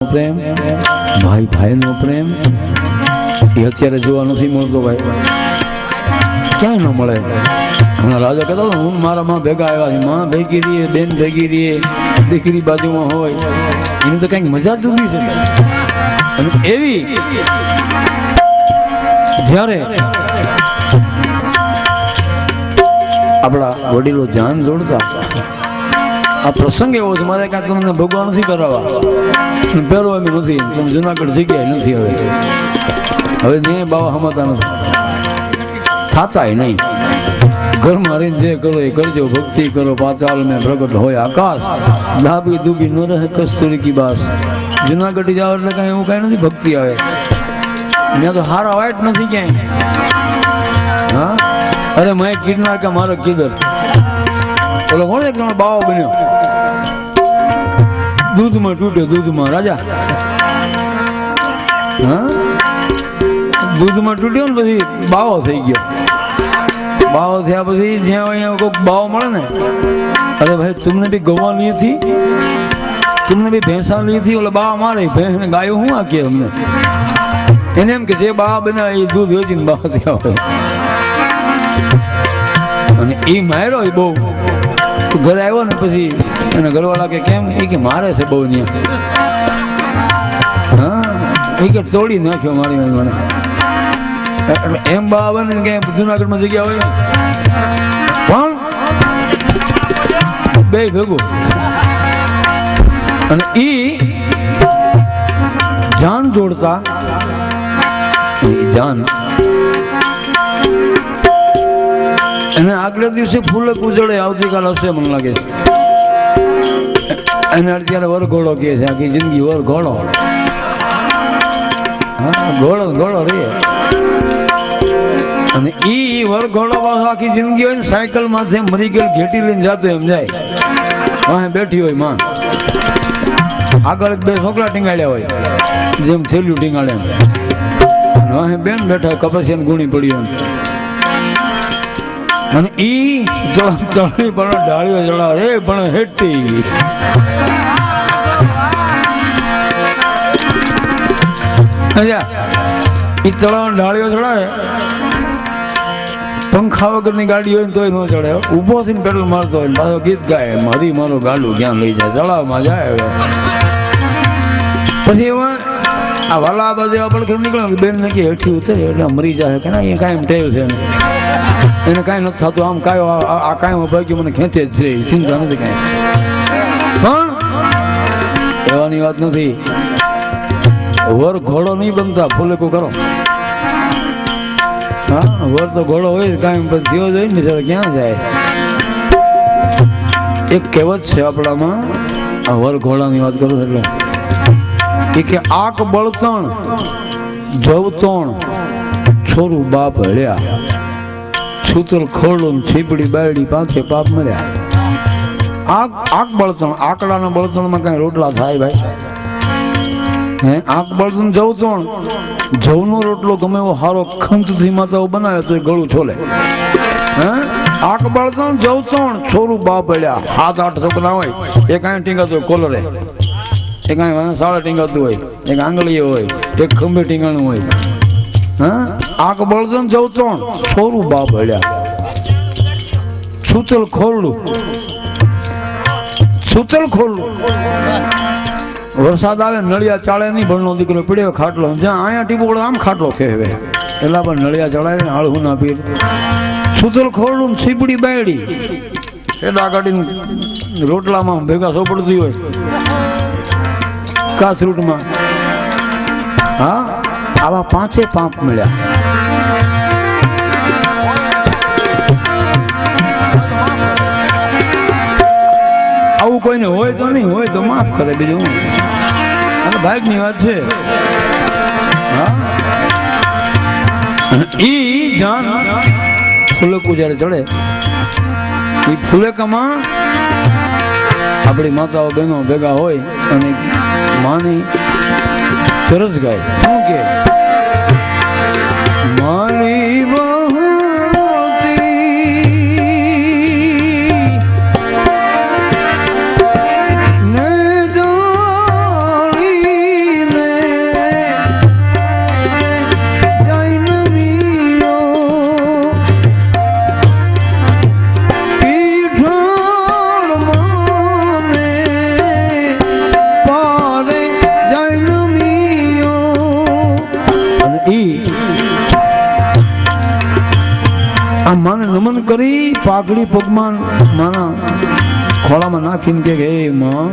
પ્રેમ? ભાઈ, ભાઈનો પ્રેમ? એ અત્યારે જોવા નથી મળતો ભાઈ. ક્યાંય ન મળે. હમણાં રાજા કહેતા હું મારા માં ભેગા આવ્યા છે. માં ભેગી રહીએ, બેન ભેગી રહીએ. દીકરી બાજુમાં હોય. એની તો કંઈક મજા જ જુદી છે. અને એવી જ્યારે આપણા વડીલો ધ્યાન જોડતા આ પ્રસંગ એવો છે, મારે કાંઈ તમને ભગવાન નથી કરાવવા પહેરવા એમ નથી તમે જુનાગઢ જગ્યાએ નથી હવે. હવે ને બાવા હમાતા નથી. થાતાય નહીં. ઘરમાં રહીને જે કરો એ કરજો, ભક્તિ કરો પાતાલ મેં પ્રગટ હોય આકાશ. ડાબી દુબી ન રહે, કસ્તુરી કી બાસ. જુનાગઢ જાવ એટલે કાંઈ એવું કાંઈ નથી, ભક્તિ આવે. ત્યાં તો હારા વાઈટ નથી ક્યાંય. હા? અરે મેં કિડનાર કે મારો કીધર ઓલો કોણ એક જણ બાવો બન્યો. દૂધમાં તૂટ્યો, દૂધમાં. રાજા. દૂધમાં તૂટ્યો ને પછી બાવો થઈ ગયો. બાવો થયા પછી જ્યાં અહીંયા કોઈક બાવો મળે ને, અરે ભાઈ, તમને બી ગવા લઈ હતી? તમને બી ભેંસા લઈ હતી? ઓલા બા મારે ભેંસ ને ગાયો હું આ કે અમને? એને એમ કે જે બા બનાવે એ દૂધ વેચીને બા થયા હોય. અને એ માર્યો એ બહુ. ઘરે આવ્યો ને પછી એના ઘરવાળા કે કેમ? એ કે મારે છે બહુ ને હા? એ કે તોડી નાખ્યો મારી મને. એમ બા આવે ને કે જુનાગઢમાં જગ્યા હોય પણ બે ભેગું. અને ઈ જાન જોડતા. જાન. એને આગલા દિવસે ફૂલ ઉજળે આવતીકાલ હશે મને લાગે છે. એને અત્યારે વરઘોડો કહે છે, આખી જિંદગી વરઘોડો હા, ઘોડો ઘોડો રે. અને ઈ વરઘોડો પાછો આખી જિંદગી હોય ને, સાયકલમાંથી મરી ગયેલ ઘેટી લઈને જાતો એમ જાય. વાહે બેઠી હોયમાં. આગળ બે છોકરા ટીંગાડ્યા હોય, જેમ થેલ્યું ટીંગાડે એમ. વાહે બેન બેઠા કપસિયા ગુણી પડી એમ. અને ઈ ચણી પણ ડાળીઓ ચડાવે રે પણ હેટી. ઈ ચડાવ ડાળીઓ ચડાવે પંખા વગરની ગાડી હોય ને તોય ન ચડે. ઊભો થઈને પેટ્રોલ મારતો હોય પાછો ગીત ગાય. મારી મારું ગાડું ક્યાં લઈ જાય? ચડાવમાં જાય પછી એમાં આ વાલા બાજુ આપણે નીકળે બેન નક્કી હેઠી ઉતરે, એટલે મરી જાય કે ના એ કાંઈ ટેવ છે એને કાંઈ નથી થતું. આમ કાંઈ આ- કાંઈ ભાગ્ય મને ખેંચે જ છે. ચિંતા નથી કાંઈ. પણ એવાની વાત નથી. વર ઘોડો નહીં બનતા. ફૂલેકો કરો. હા, વર તો ઘોડો હોય કાંઈ, પણ થયો જ હોય ને ત્યારે ક્યાં જાય? એક કહેવત છે આપણામાં. વર ઘોડાની વાત કરું એટલે. એ કે આક બળતણ, જવતણ, છોરું બાપ હળ્યા. છૂતલ ખોડું છીપડી બાયડી પાંખે પાપ મળ્યા આક આક બળતણ, આકડાના બળતણમાં કઈ રોટલા થાય ભાઈ? હે આક બળતણ જવતણ જવનો રોટલો ગમે એવો હારો ખંતથી માતાઓ બનાવે તો ગળું છોલે. હે? આક બળતણ જવતણ છોરું બાપ પડ્યા હાથ આઠ છોકરા હોય, એ કાંઈ ટીંગાતું કોલરે. એ કાંઈ સાડા ટીંગાતું હોય, એક આંગળીએ હોય, એક ખંભે ટીંગાણું હોય. આંખ બળદન જવું ત્રણ. છોરું બાપ હળ્યા. છૂતલ ખોરડું. છૂતલ ખોરડું. વરસાદ આવે નળિયા ચાળે નહીં, ભણનો દીકરો પીડ્યો ખાટલો. જ્યાં અહીંયા ટીપો પડે, આમ ખાટલો કહેવે એટલા પણ નળિયા ચડાય ને હાળવું ના પીર છૂતલ ખોરડું છીપડી બાયડી. એડા કાઢીને રોટલામાં ભેગા સોપડતી હોય. કાસરૂટમાં. હા? આવા પાંચે પાંપ મળ્યા. આવું કોઈને હોય તો નહીં, હોય તો માફ કરે બીજું અને ભાગની વાત છે. ઈ જાન ફૂલકું જ્યારે ચડે એ ફૂલેકામાં આપણી માતાઓ બહેનો ભેગા હોય અને માની સરસ ગાય. શું કે? પાઘડી પગમાં માના ખોળામાં નાખીને કે હે માં,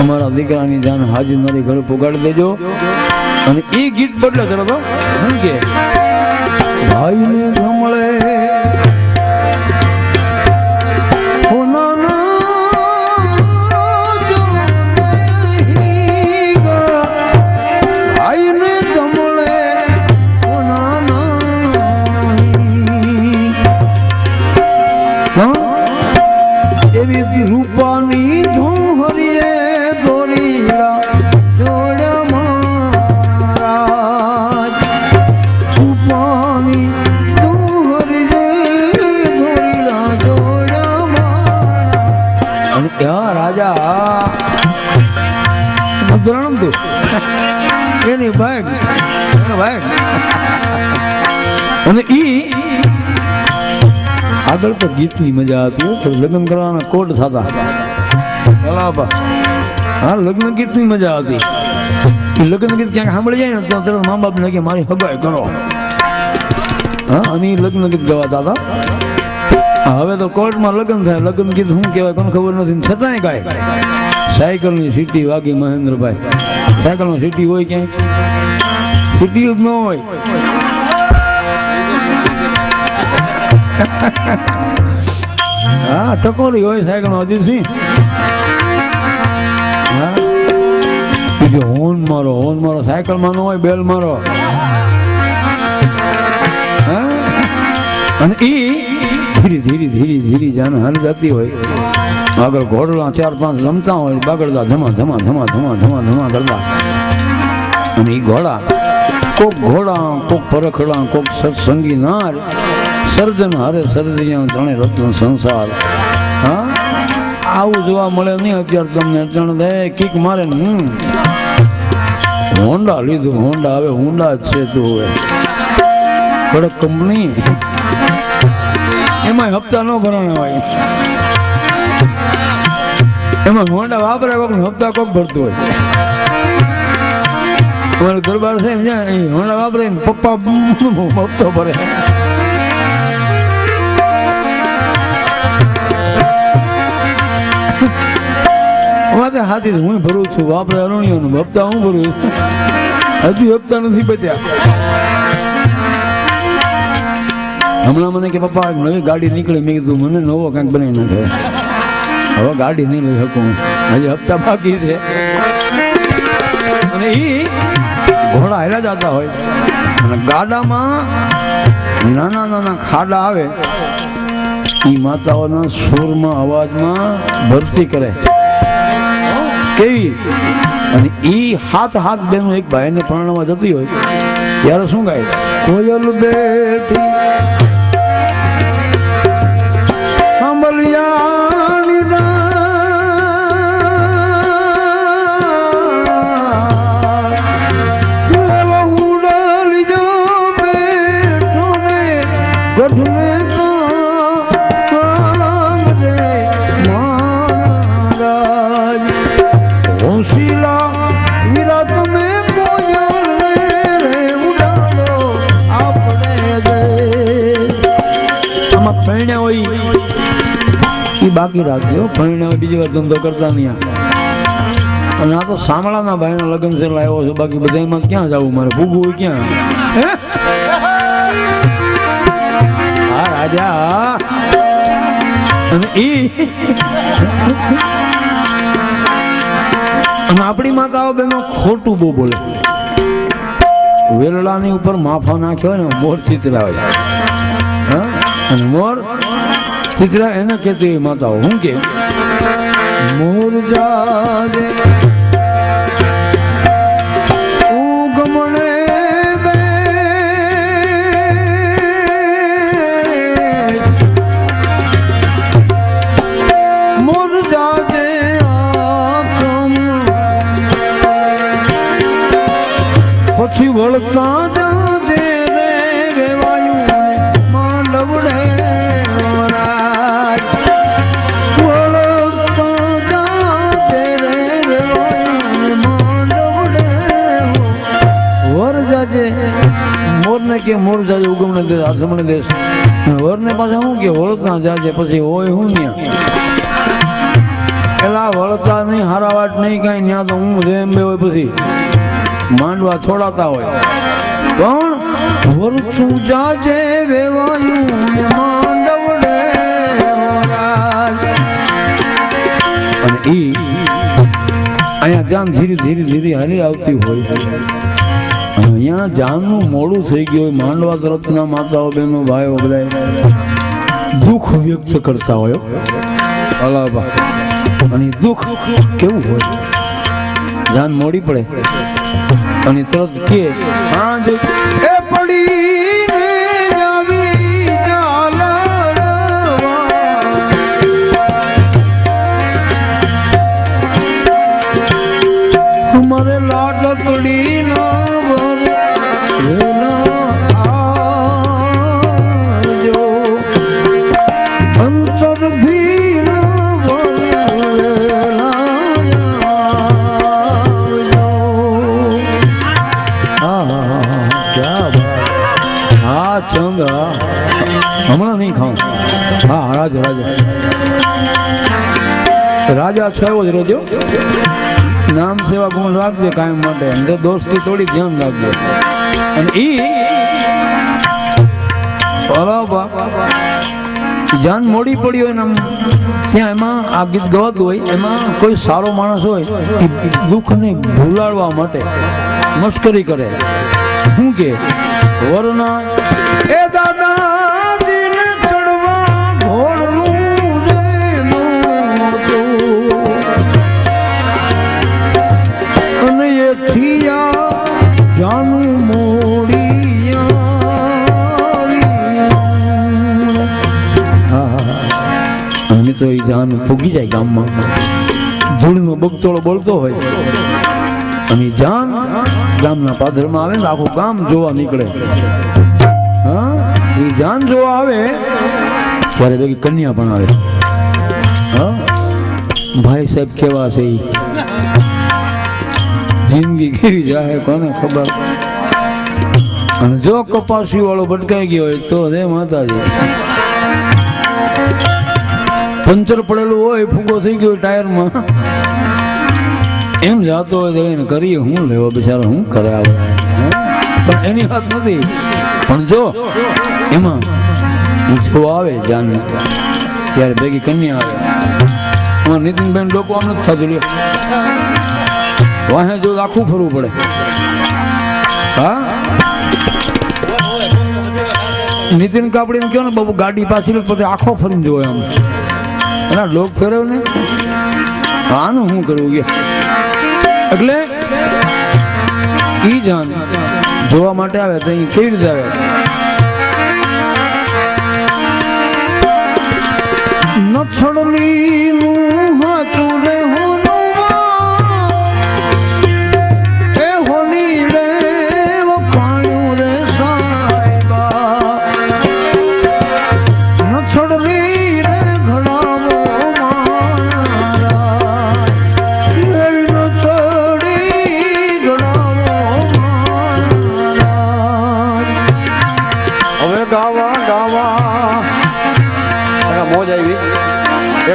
અમારા દીકરાની જાન હાજર મારી ઘર પોગાડી દેજો અને એ ગીત બદલે તરત હો. શું કે ભાઈને રાજા મુદ્રણ તો એની ની એનો ઈ આગળ તો ગીતની મજા હતી લગ્ન કરવાના કોટ થતા હા, લગ્ન ગીતની મજા હતી. લગ્ન ગીત ક્યાંક સાંભળી જાય ને તો તરત મા બાપ ને કે મારી હગાઈ કરો. હા, અને લગ્ન ગીત ગવાતા હતા હવે તો કોર્ટમાં લગ્ન થાય, લગ્ન ગીત શું કહેવાય કોને ખબર નથી છતાંય ગાય સાયકલની સીટી વાગી મહેન્દ્રભાઈ. સાયકલમાં સીટી હોય ક્યાંય? સીટી જ ન હોય. હા, ટકોરી હોય સાયકલ સી હા. કે મારો હોન મારો સાયકલમાં ન હોય, બેલ મારો. અને એ ધીરે ધીરે ધીરે ધીરે જાને હાલ જતી હોય. આગળ ઘોડલા ચાર પાંચ રમતા હોય, બગડતા ધમા ધમા ધમા ધમા ધમા ધમા કરતા. અને એ ઘોડા, કોક ઘોડા, કોક પરખડા કોક સત્સંગી નાર. સર્જન હારે સર્જિયા ત્રણે રત્ન સંસાર. હા? આવું જોવા મળે નહીં અત્યારે તમને અટણ દે, કીક મારે હું હોન્ડા લીધું, હોન્ડા, હવે હોન્ડા જ છે તું હવે. કડક કંપની. એમાં હપ્તા ન ભરાણા હોય. એમાં હોન્ડા વાપરે ને હપ્તા કોક ભરતું હોય. અમારો દરબાર છે ને જ્યાં, એ હોન્ડા વાપરે પપ્પા હપ્તો ભરે. વાત હાથી હું ભરું છું વાપરે અરુણિયોનું, હપ્તા હું ભરું છું. હજુ હપ્તા નથી બચ્યા હમણાં મને કે, પપ્પા નવી ગાડી નીકળી. મેં કીધું, મને નવો કાંઈક બનાવી નાખે. હવે ગાડી નહીં લઈ શકું હજી હપ્તા બાકી છે. અને ઈ ઘોડા હેલા જતા હોય. અને ગાડામાં નાના નાના ખાડા આવે. ઈ માતાઓના સૂરમાં, અવાજમાં ભરતી કરે. કેવી? અને ઈ હાથ હાથ બેનું એક ભાઈને પરણવા જતી હોય. ત્યારે શું ગાય? કોયલ બેઠી આમાં પરણ્યા હોય એ બાકી રાખજો પરણ્યા બીજી વાર ધંધો કરતા નહીં અને આ તો શામળાના ભાઈના લગ્ન છે લાવ્યો છે બાકી બધામાં ક્યાં જવું? મારે ભૂગું હોય ક્યાં? હે? રાજા. અને ઈ અને આપણી માતાઓ બેનો ખોટું બહુ બોલે. વેલડાની ઉપર માફા નાખ્યો હોય ને મોર ચિતરા હોય? અને મોર ચિતરા એને કહેતી માતાઓ હું કે મોર જાજે ઉગમણે દેશ. વરને પાછા શું કે વળતા જાજે પછી હોય હું ત્યાં પેલા વળતા નહીં, હારા વાટ નહીં કાંઈ ત્યાં તો હું જેમ બે હોય પછી માંડવા છોડાતા હોય. પણ વરસું જાજે વેવાયું અને ઈ અહીંયા જાન ધીરે ધીરે ધીરે હરી આવતી હોય. અહીંયા જાનનું મોડું થઈ ગયું હોય, માંડવા તરફના માતાઓ, બહેનો, ભાઈઓ બધા દુઃખ વ્યક્ત કરતા હોય અલાબા અને દુઃખ કેવું હોય? જાન મોડી પડે. અને તરત કે આજ એ પડી બાત હા ચંદ હા. હમણાં નહીં ખાઉં હા રાજા રાજા રાજા છો એવો જ રહેજો નામ સેવા ગુણ રાખજે કાયમ માટે અંદર દોસ્તી થોડી ધ્યાન રાખજો અને ઈ જાન મોડી પડી હોય ને ત્યાં એમાં આ ગીત ગવાતું હોય, એમાં કોઈ સારો માણસ હોય, એ દુઃખને ભૂલાડવા માટે મશ્કરી કરે. શું કે, વરના જાનું ફૂગી જાય ગામમાં. ધૂળનો બગતોળો બોલતો હોય. અને જાન ગામના પાદરમાં આવે ને આખું ગામ જોવા નીકળે. જાન જોવા આવે, ત્યારે તો કન્યા પણ આવે. હા? ભાઈ સાહેબ કેવા છે જિંદગી કેવી જાય કોને ખબર? અને જો કપાસી વાળો ભટકાઈ ગયો હોય તો રે માતાજી. પંચર પડેલું હોય, ફૂગો થઈ ગયો ટાયરમાં. એમ જાતો હોય તો એને કરીએ, હું લેવો બિચારો, હું કરે આવે. પણ એની વાત નથી. પણ જો એમાં હિંચકો આવે જાન ત્યારે ભેગી કન્યા આવે. નીતિનબેન લોકો આમ નથી થતું વાહે જો આખું ફરવું પડે. હા? નીતિન કાપડીને કહો ને બાબુ, ગાડી પાછી પછી આખો ફરીને જોયો આમ. એના લોક ફેરવ ને? આનું શું કરવું કે? એટલે ઈ જાન જોવા માટે આવે તો કેવી રીતે આવે? নছড়লি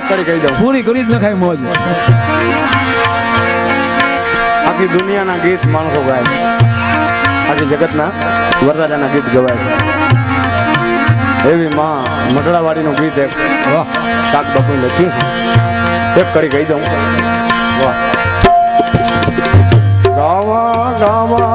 કડી કહી દઉં. પૂરી કરી જ નખાય મોજ. આખી દુનિયાના ગીત માણસો ગાય આખી જગતના વરરાજાના ગીત ગવાય એવી માં મઢડાવાડીનું ગીત એક વાહ. કાક બાપુએ લખ્યું છે. એક કરી કહી દઉં. વાહ. ગાવા ગાવા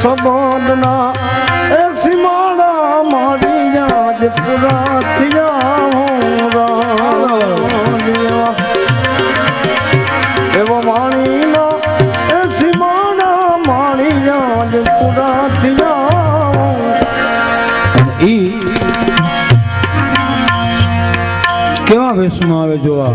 સંબંધના એ સીમાડા મારી યાદ પૂરા થયા હું એવો માણીના એ સીમાડા મારી યાદ પૂરા થયા કેવા વેશમાં આવે જોવા?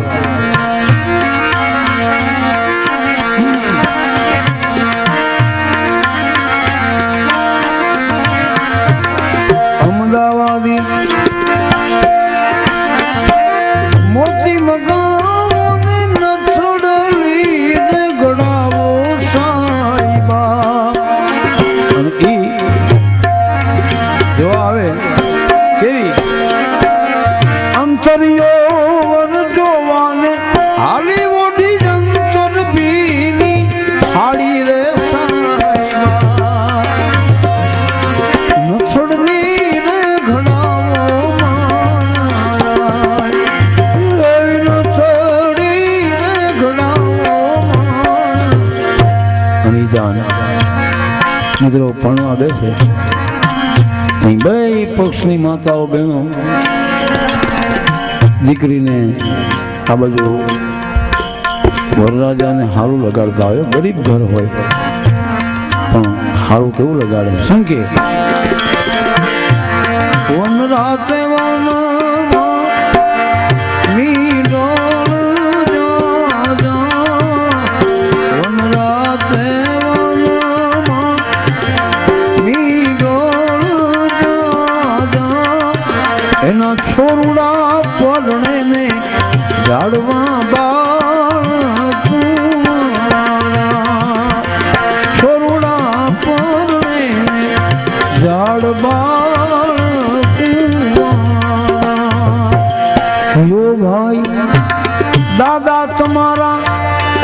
માતાઓ, બહેનો, દીકરીને આ બાજુ વરરાજાને સારું લગાડતા હોય, ગરીબ ઘર હોય, પણ સારું કેવું લગાડે? શું કે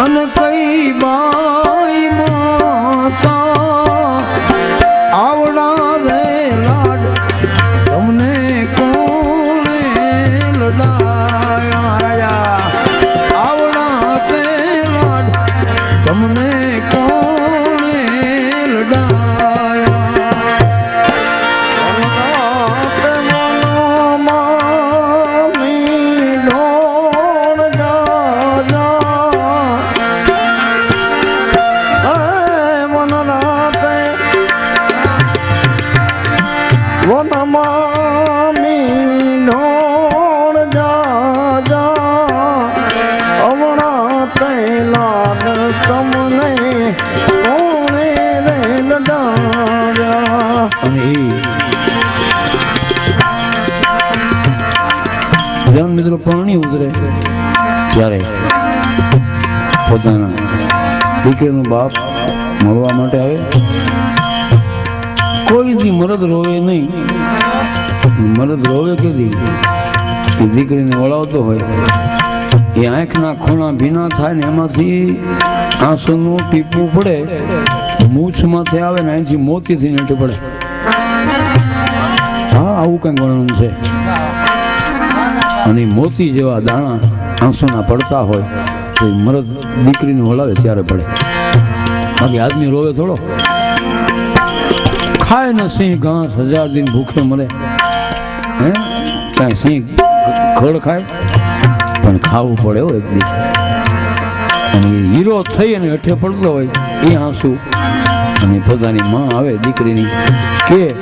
અને કઈ બાઈ માતા જેમ મિત્રો પાણી ઉતરે ત્યારે પોતાના દીકરીનો બાપ મળવા માટે આવે. મરદ રોવે નહીં. મરદ રોવે કે દી એ દીકરીને વળાવતો હોય. એ આંખના ખૂણા ભીના થાય ને એમાંથી આંસુનું ટીપું પડે. મૂછમાંથી આવે ને અહીંથી મોતીથી નીચે પડે. હા, આવું કંઈક વર્ણન છે. અને મોતી જેવા દાણા આંસુના પડતા હોય તો મરદ દીકરીને વળાવે ત્યારે પડે. બાકી આદમી રોવે થોડો. ખાય ને સિંહ ઘાસ, હજાર દિન ભૂખે મરે. હે? કાંઈ સિંહ ખડ ખાય, પણ ખાવું પડે હો એક દી. અને હીરો થઈ અને અઠે પડતો હોય, એ આંસુ. અને પોતાની માં આવે દીકરીની, કે